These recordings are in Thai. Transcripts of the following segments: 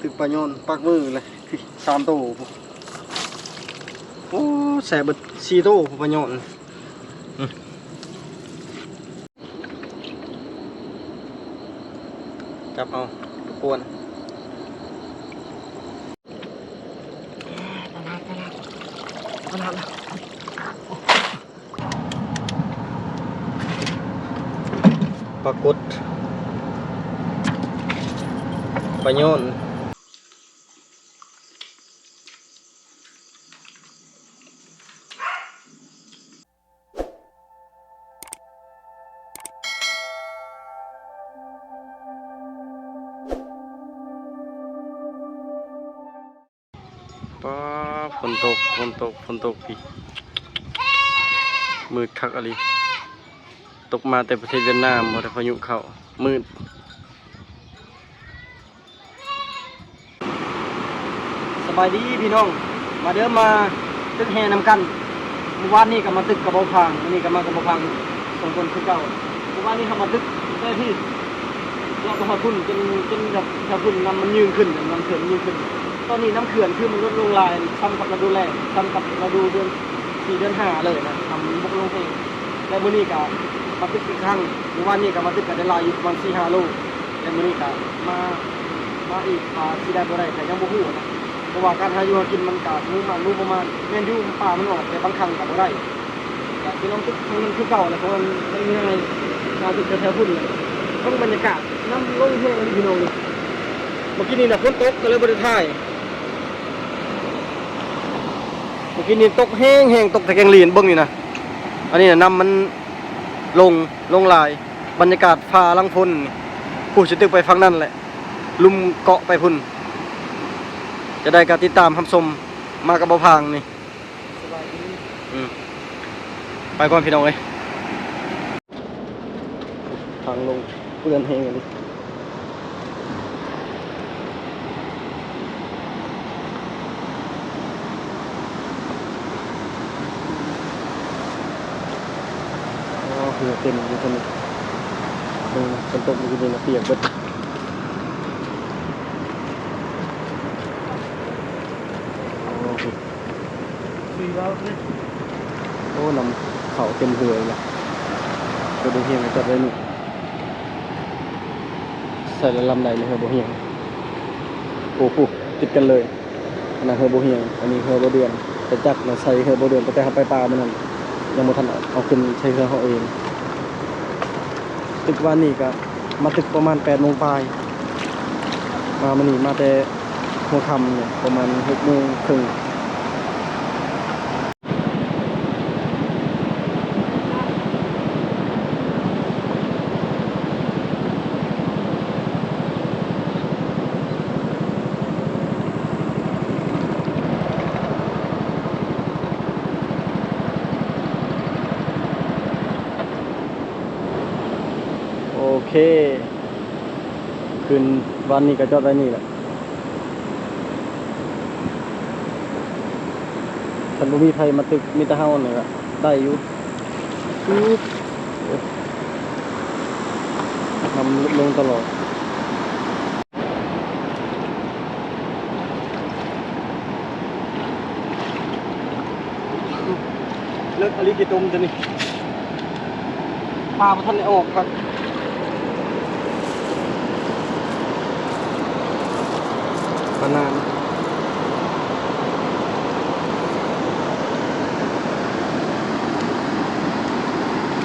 ถึกปลาโยนปักมือเลยคือสามโตโอ้แสบบดสี่โตปลายนอืมจับเอากวนปลาละปลากดปลาโยน ป้าฝนตกฝนตกฝนตกพี่มืดคักอะไรตกมาแต่ประเทศเวียดนามหมดพายุเข้ามืดสบายดีพี่น้อง มาเดิมมาตึกแห่นำกันเมื่อวานนี้ก็มาตึกกระเบาพังวันนี้ก็มากระเบาพังสองคนคือเก่าเมื่อวานนี้เขามาตึกได้ที่เราก็มาพุ่นจนจนแบบถ้าพุ่นน้ำมันยืนขึ้นน้ำเขื่อนมันยืนขึ้น ตอนนี้น้ำเขื่อนคือมันลดลงลายทำกับฤดูแล้งทำกับฤดูเดือนสี่เดือนห้าเลยนะทำบกลงเองและมื้อนี้ก็มาตึกอีกครั้งหรือว่านี่ก็มาตึกกันได้ลายอยู่ประมาณสี่ห้าโลและมื้อนี้ก็มามาอีกปลาที่ได้บ่ได้แต่ยังบ่ฮู้นะเพราะว่าการหาอยู่หากินมันก็รู้มารู้ประมาณแม่นอยู่ป่ามันออกแต่บางครั้งก็บ่ได้แต่ที่น้องตึกมันคือเก่านะเพราะมันมันมีอะไรการตึกแถวๆพุ่นเลยต้องบรรยากาศน้ำลงแห้งพี่น้องเลยเมื่อกี้นี่นะฝนตกก็เลยบ่ได้ถ่าย เมื่อกี้นี่ตกแห้งแห้งตกแต่แกงลีนเบิ้งนี่นะอันนี้นะน้ำมันลงลงลาย บรรยากาศพาลังพลนี่ผู้ชิตึกไปฟังนั่นแหละ ลุมเกาะไปพุ่น จะได้การติดตามคำชมมากับบาพางนี่ไปก่อนพี่น้องเลยทางลงเปื้อนแห้งกัน ดิอ๋อคือเต็มอยู่คนนี้ตรงคนตกอยู่คนนี้นะเปียกเบิดโอ้โหซีร้อยเลยโอ้นำเขาเต็มเหือยนะตัวบุเฮียงจัดไว้นี่ใส่ละลำใดในเฮือบเฮียงโอ้โหติดกันเลยอันนั้นเฮือบเฮียงอันนี้เฮือบเดือนแต่จักรนะใส่เฮือบเดือนแต่แต่เขาไปปลามันนั่น ยังบ่ทันเอาเอาขึ้นใช้เฮือเขาเอง ตึกวันนี้ก็มาตึกประมาณแปดโมงปลายมามันนี่มาแต่หัวค่ำเนี่ยประมาณหกโมงครึ่งโอเค คืน วันนี้ก็จอดไว้นี่แหละฉันบ่มีใครมาตึกมีแต่เฮาเนี่ยได้อยู่ปึ๊บทำลงตลอดเลิกอลิกิตุมจะนี่ปลาพระท่านได้ออกครับ มานาน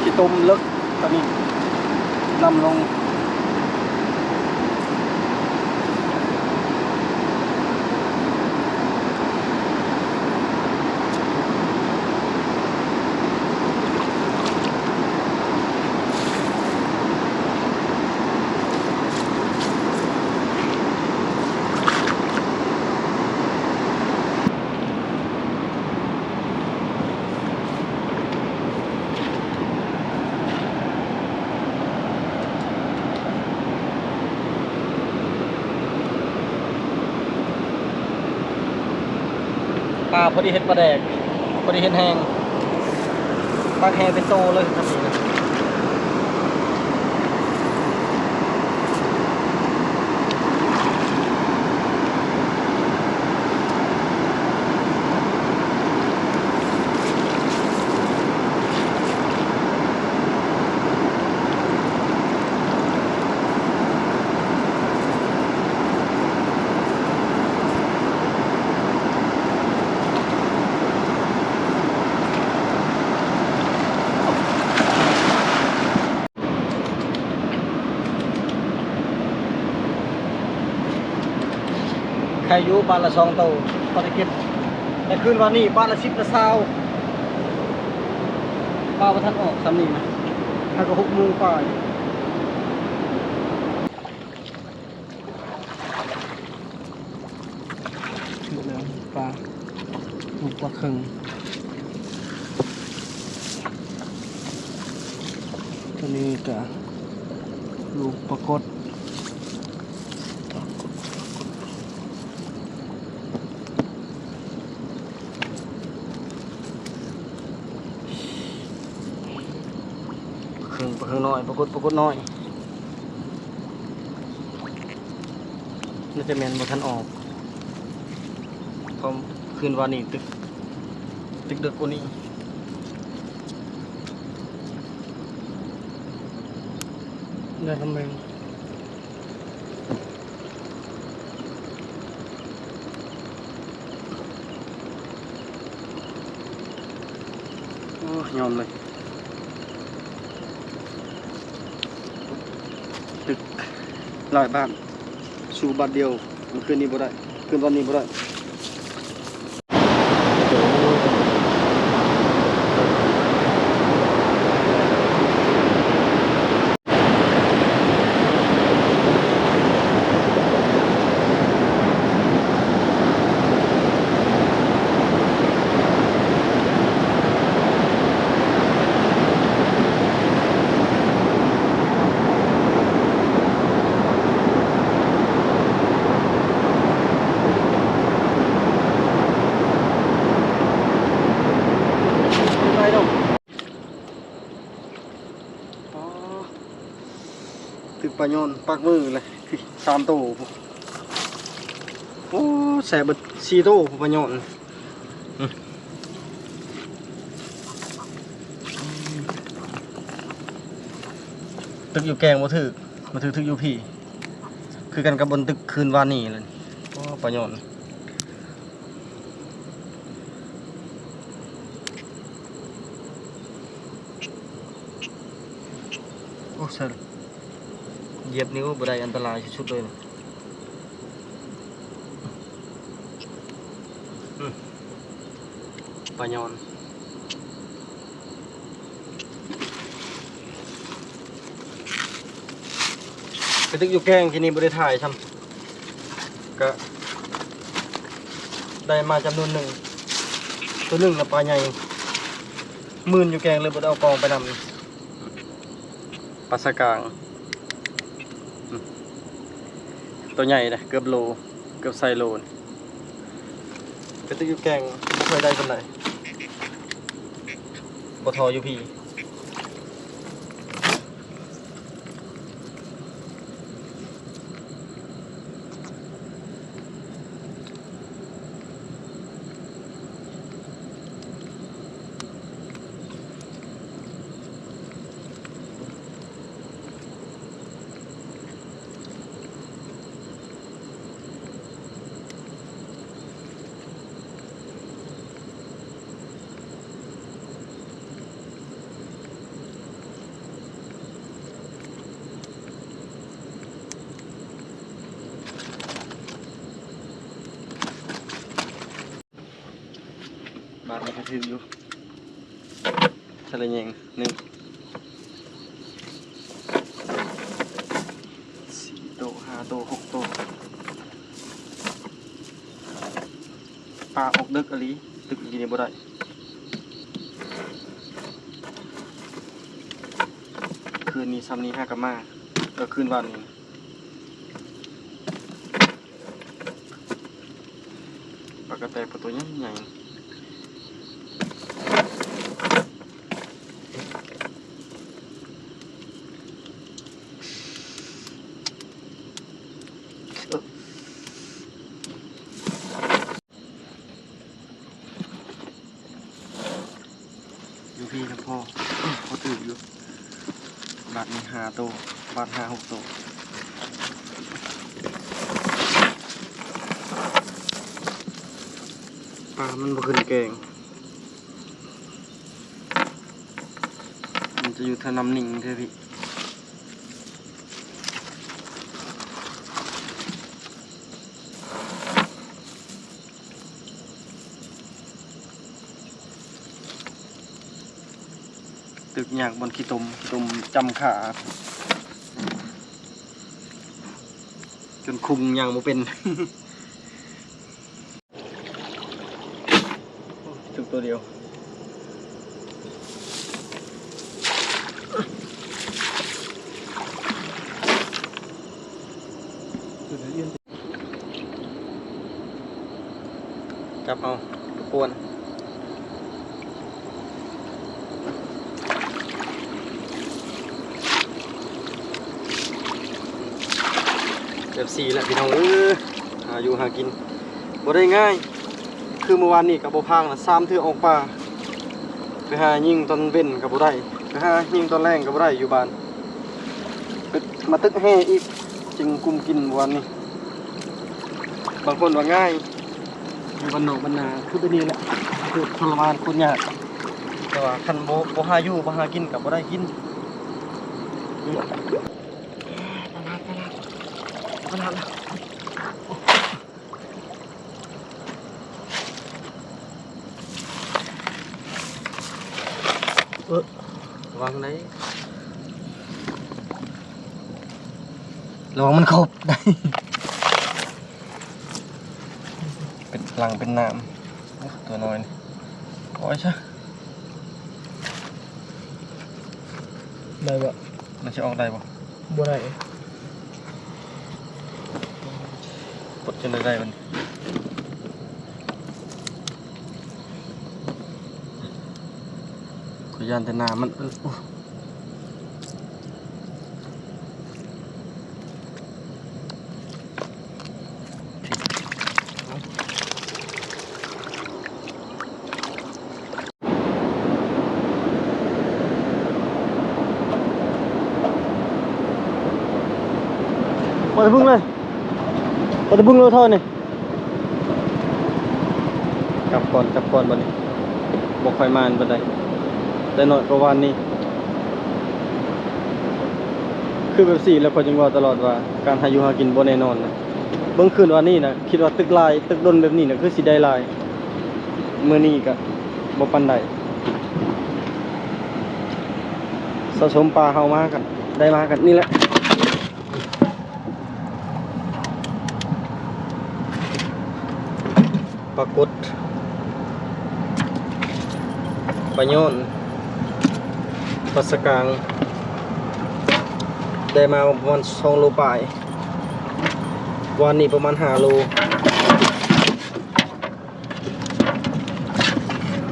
ขี้ต้มเลิกตอนนี้นำลง ดีเห็ดปลาแดกพอดีเห็ดแห้งปลาแห้งเป็นโตเลยครับ นี่นะใครอยู่บ้านละสองโตพอได้เก็บแต่คืนวันนี้บ้านละสิบละเศร้าป้าว่าท่านออกสำนีนะถ้าก็หกโมงป่ายดูแล้วปลาลูกปลาเคึงตัวนี้ก็ลูกปลากด ครึ่ง ปลาครึ่งน้อยปรากฏปรากฏน้อยน่าจะแมนบ่ทันออกเพราะคืนวานนี้ตึก ตึกเด็กกว่านี้ได้ทำไมโอ้ยอมเลย ตึก หลายบ้านสู่บ้านเดียวเมื่อคืนนี้บ่ได้คืนวันนี้บ่ได้ไปดอกอ๋อตึกป ลาโยนปักมือเลยสามโตโอ้แสบเบิดสี่โต้ปลาโยนตึกอยู่แกงบ่ถึกบ่ถึกตึกอยู่พี่ คือกันกับบนตึกคืนวานนี้เลยโอ้ปลาโยนโอ้เซอร์ เหยียบนิ้วบ่ได้อันตรายชุดๆเลยนะอืมปลายอนไปตึกอยู่แกงที่นี่บ่ได้ถ่ายซ้ำก็ได้มาจำนวนหนึ่ง ตัวหนึ่งนะปลาใหญ่หมื่นอยู่แกงเลยบ่ได้เอากองไปนำปลาสกางอืม ตัวใหญ่นะเกือบโล เกือบไซโลนเป็นตัวยูแกงไม่ค่อยได้กันไรบทอยูพี บาทนี้ก็ถืออยู่ทะเลเยงหนึ่งสี่โตะห้าโตะหกโตะปลาออกดึกอะไรตึกอีนี่บ่ได้คืนนี้ซ้ำนี้ห้ากะมาเออคืนวันนี้ปลากระแตปลาตัวใหญ่ใหญ่ๆ อยู่พี่นะพ่อ เขาถืออยู่ บาทมีหาโตวบาดหาหกตัวปลามันบขึ้นเกงมันจะอยู่ทางน้ำนิ่งเท่พี่ ตึกยากบนขี้ตมขี้ตมจำขาจนคุมยังบ่เป็นถึงตัวเดียว จุดเรียน จับเอากวนเบบสี่แหละพี่น้องเออหาอยู่หากินบ่ได้ง่าย คือเมื่อวานนี้กับบ่พางนะซ้ำเทือออกป่าไปหายิงตอนเว้นกับบ่ได้ไปหายิงตอนแรงกับบ่ได้อยู่บ้านมาตึกแห่อีกจึงกุมกินวานนี้ บางคนว่าง่ายอยู่บ้านอกบ้านนาคือเป็นนี่แหละคือทรมานคนยากแต่ว่าคันโบโบหาอยู่บหากินกับบ่ได้กินนี่ปลาปลาปลาปลาเออระ วังไหนระวังมันขบได้ เป็นพลังเป็นน้ำโอ้ตัวน้อยนี่โอ้ยช่ได้ปะมันจะออกได้ปะบ่ได้ปลดจนได้ได้มันขอ ยานแต่น้ำมันเออปล่อยพึ่งเลยปล่อยพึ่งเลยท่านี่กลับก่อนกลับก่อนบัดนี้บอกไฟมานบันได แต่น้อยกว่าวันนี้ คือแบบสี่แล้วพอจังว่าตลอดว่าการหาอยู่หากินบ่แน่นอนนะเบิ่งคืนวันนี้นะคิดว่าตึกลาย ตึกดนแบบนี้นะคือสิได้ลายมื้อนี้ก็บ่ปานใดสะสมปลาเฮามากัน ได้มากันนี่แหละปรากฏปลาโยน ปลาสกางได้มาประมาณสองโลปลายวันนี้ประมาณห้าโล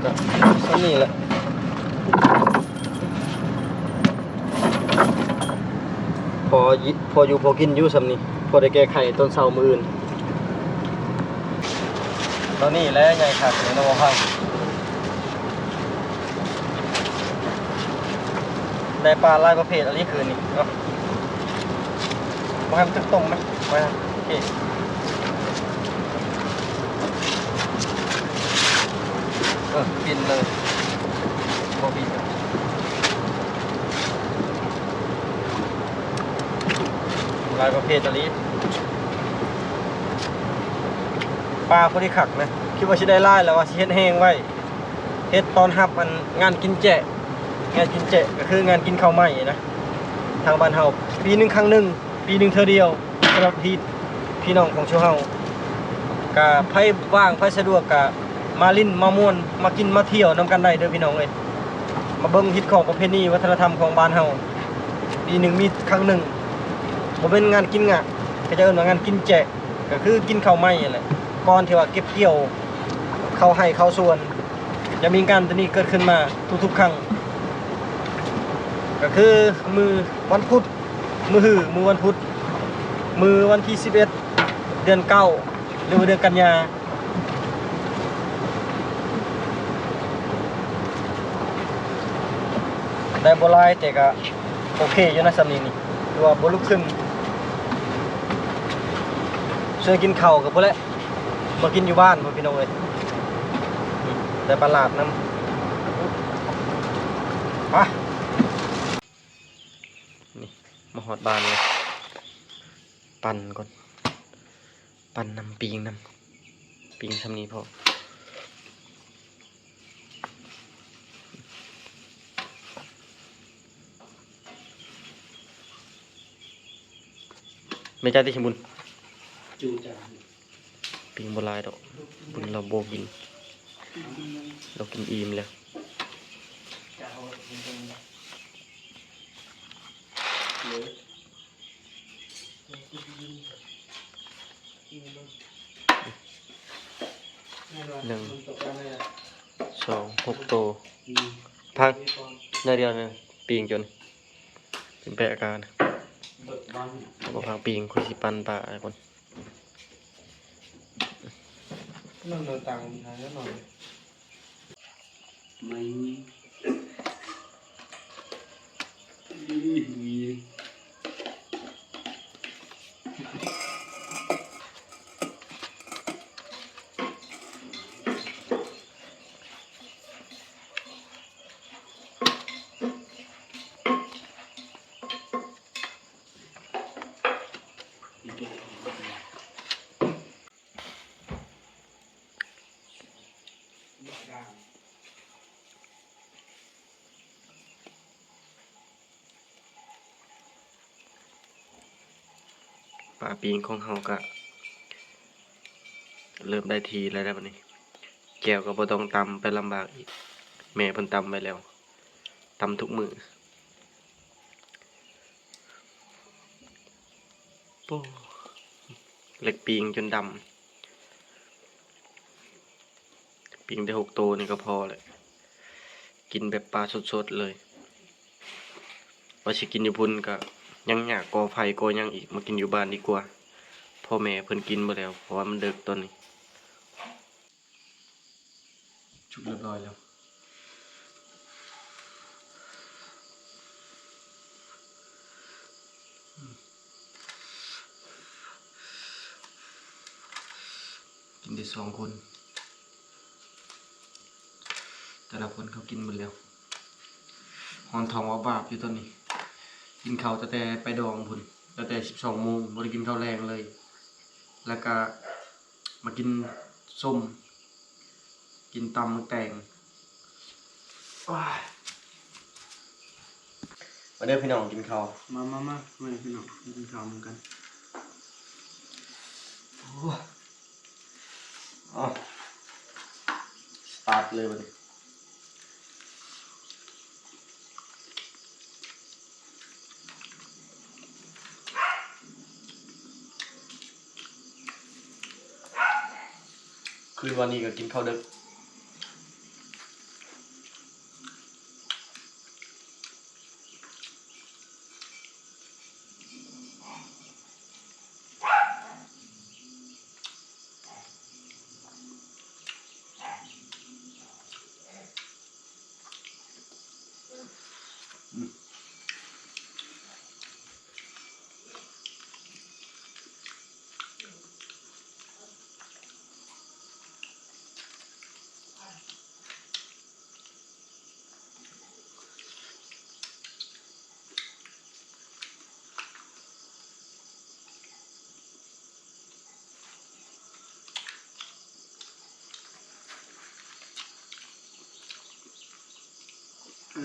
ก็สันนี่แหละพอพออยู่พอกินอยู่สำนี้พอได้แก้ไขต้นเสามืออื่นตอนนี้แล้วใหญ่ขาดเลยนะว่าพัง ได้ปลาลายประเภทอันนี้คือนี่เนาะมาให้มันตึกตรงไหมมาโอเคเออปินเลยบ่ปินลายประเภทอันนี้ปลาพอดีขักนะ คิดว่าสิได้ไล่แล้วว่าสิเฮ็ดแห้งไว้ เฮ็ดตอนฮับมันงานกินแจะ งานกินแจก็คืองานกินข้าวไหม้นะทางบ้านเฮาปีหนึ่งครั้งหนึ่งปีหนึ่งเธอเดียวสำหรับพี่พี่น้องของชาวเฮากะไผว่างไผสะดวกกะมาลิ้นมาม่วนมากินมาเที่ยวนํกันได้เด้อพี่น้องเอ้ยมาเบิ่งฮิตของประเพณีวัฒนธรรมของบ้านเฮาปีหนึ่งมีครั้งหนึ่งบ่เป็นงานกินงะก็จะเอิ้นว่างานกินแจก็คือกินข้าวไหม้นั่นแหละก่อนที่ว่าเก็บเกี่ยวเข้าให้เข้าส่วน จะมีการตัวนี้เกิดขึ้นมาทุกๆ ครั้ง ก็คือมือวันพุธมือหือมือวันพุธมือวันที่ 11 เดือนเก้าหรือว่าเดือนกันยาได้บลายแต่ก็โอเคอยู่นะสำนีนี่คือว่าบลุกขึ้นช่วยกินข้าวกับพวกแหละมากินอยู่บ้านพ่อพี่น้องเลยแต่ประหลาดน้ำ อดบานเลย ปั่นก่อน ปั่นนำปิงนำปิงทำนี้พอไม่จ้าที่ชบุญจูจานปิงบลายดอกบุญเราโบกิน เรากินอิ่มแล้ว ความเนื้อเดียวนึงปิงจนเป็นแปะการบิกบางปิงคุยสิปันปลาคนนั่นเราตังค์หาแน่นอนไม่มี ปลาปิงของเฮาก็เริ่มได้ทีแล้วนะบัดนี้แก้วก็บ่ต้องตำไปลำบากอีก แม่เพิ่นตำไว้แล้วตำทุกมือโป้เล็กปิงจนดำปิงได้หกตัวนี่ก็พอแหละกินแบบปลาสดๆเลยว่าสิกินอยู่พุ่นก็ ยังอยากก่อไฟก่อยังอีก มากินอยู่บ้านดีกว่า พ่อแม่เพิ่นกินมดแล้ว เพราะว่ามันเดึกตอนนี้ชุบเรียบร้อยแล้ว กินได้สองคน แต่ละคนเขากินหมดแล้วหอนทองว่าบาปอยู่ตอนนี้ กินข้าวตั้งแต่ไปดองพุ่นตั้งแต่สิบสองโมงบ่ได้กินข้าวแรงเลย แล้วก็มากินส้ม กินตำมึกแตงว้ายมาเด้อพี่น้องกินข้าวมามามาไม่พี่น้องกินข้าวเหมือนกันอ๋อสตาร์ทเลยวันนี้ คืนวันนี้ก็กินข้าวดึก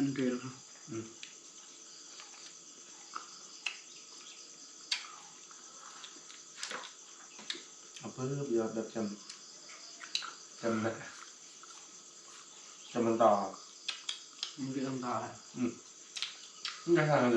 อันเดียวครับเอาเพิ่มยอดแบบจำจำนะจำมันต่อมันเป็นอันตรายอืมไม่ทางเ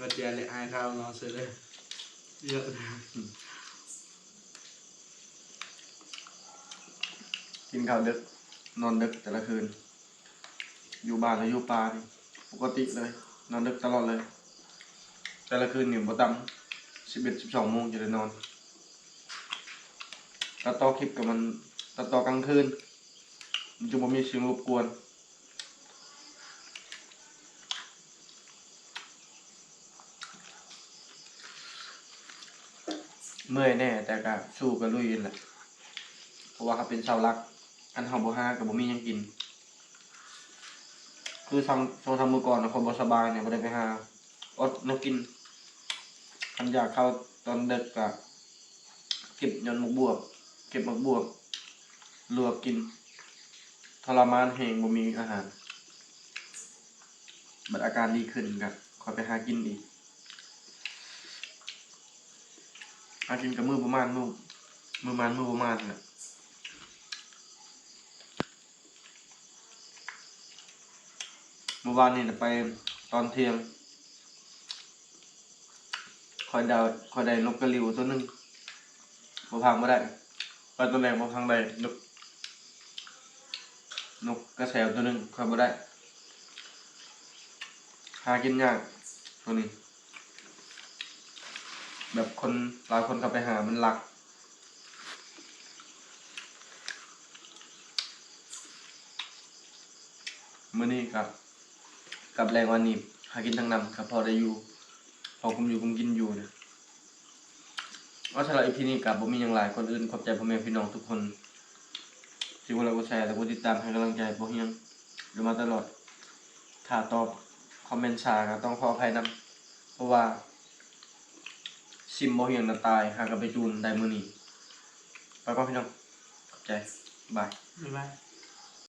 ก็เจียเลยอายข้าวน้องเสร็จเลยเยอะนะกินข้าวดึก นอนดึกแต่ละคืน อยู่บ้านหรือยู่ป่านี่ปกติเลย นอนดึกตลอดเลย แต่ละคืนหนี่ยบ่ต่ำสิบเอ็ดสิบสองโมงจะได้นอนตัดต่อคลิปกับมันตัดต่อกลางคืนมันจะบ่มีเสียงรบกวน เมื่อยแน่ แต่ก็สู้กับลุยนั่นแหละเพราะว่าเขาเป็นเสาหลัก อันเฮาบ่ฮากับบ่มีหยังกิน คือทำโซทำมือก่อนนะคนบ่สบายเนี่ยบ่ได้ไปหาอดนกินคันอยากเข้าตอนดึกก็เก็บยอนหมกบวบ เก็บหมกบวบลวกกินทรมานแหงบ่มีอาหารบัดอาการดีขึ้นก็ค่อยไปหากินอีก หากินกับมือประมาณมือมือมันมือประมาณน่ะเมื่อวานนี่ไปตอนเที่ยงคอยดาวคอยได้นกกระลิวตัวหนึ่งบ่พังบ่ได้ไปตัวแรกบ่พังได้นกนกกระแสตัวหนึ่งคอยบ่ได้ หากินยากตัวนี้ แบบคนหลายคนเข้าไปหามันหลัก มื่อนี้ครับ กับแรงวันนี้หากินทั้งนำครับ พอได้อยู่ พอคุมอยู่คุมกินอยู่เนี่ยว่าสำหรับอีพีนี้กับผมมีอย่างไรคนอื่นขอบใจพ่อแม่พี่น้องทุกคน ที่ว่าเราก็แชร์และก็ติดตามให้กำลังใจพวกเฮียงอยู่มาตลอดถ้าตอบคอมเมนต์ช้าก็ต้องขออภัยนะเพราะว่า ซิมบ่เฮียงนาตายหากับไปจูนได้มือนี้ไปก่อนพี่น้องขอบใจบาย บ๊ายบาย